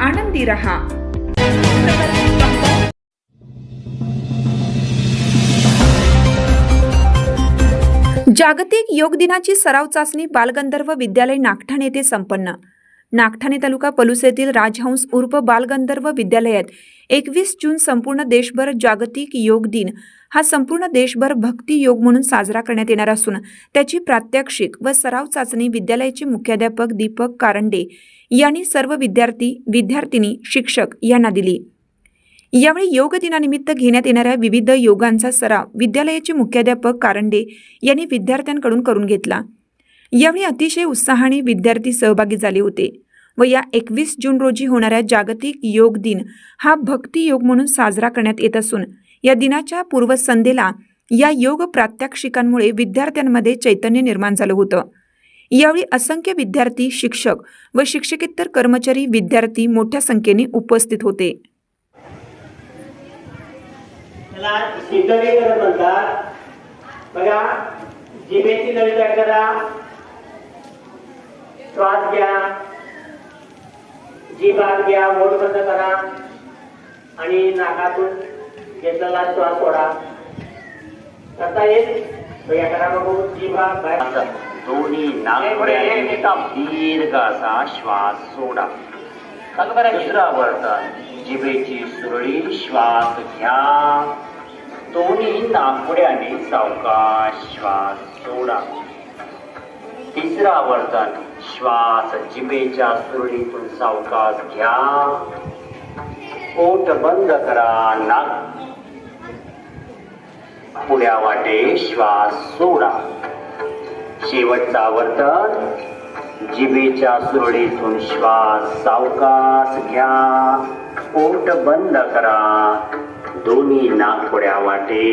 आनंदी रहा जागतिक योग दिनाची सराव चाचणी बालगंधर्व विद्यालय नागठाणे येथे संपन्न. नागठाणे तालुका पलूस येथील राजहंस उर्फ बालगंधर्व विद्यालयात एकवीस जून संपूर्ण देशभर जागतिक योग दिन हा संपूर्ण देशभर भक्ती योग म्हणून साजरा करण्यात येणार असून त्याची प्रात्यक्षिक व सराव चाचणी विद्यालयाचे मुख्याध्यापक दीपक कारंडे यांनी सर्व विद्यार्थी विद्यार्थिनी शिक्षक यांना दिली. यावेळी योग दिनानिमित्त घेण्यात येणाऱ्या विविध योगांचा सराव विद्यालयाचे मुख्याध्यापक कारंडे यांनी विद्यार्थ्यांकडून करून घेतला. यावेळी अतिशय उत्साहाने विद्यार्थी सहभागी झाले होते व या एकवीस जून रोजी होणाऱ्या जागतिक योग दिन हा भक्ती योग म्हणून साजरा करण्यात येत असून या दिनाच्या पूर्वसंध्येला या योग प्रात्यक्षिकांमुळे विद्यार्थ्यांमध्ये चैतन्य निर्माण झालं होतं. यावेळी असंख्य विद्यार्थी शिक्षक व शिक्षकेतर कर्मचारी विद्यार्थी मोठ्या संख्येने उपस्थित होते. बघा जिभेची नळी करा. श्वास घ्या. घ्या बंद करा. आणि नाकातून घेतलेला श्वास सोडा करता येईल दोन्ही दीर्घ असा श्वास सोडा. दुसरा वर्तन जिभेची सुरळी श्वास घ्या. दोन्ही नागपुड्याने सावकाश श्वास सोडा. तिसरा वर्तन श्वास जिभेच्या सुरळीतून सावकाश घ्या. पोट बंद करा नाक. पुढ्या वाटे श्वास सोडा. शेवटचा वर्तन जिभेच्या सुरळीतून श्वास सावकाश घ्या. पोट बंद करा दोन्ही नाकपुड्या वाटे.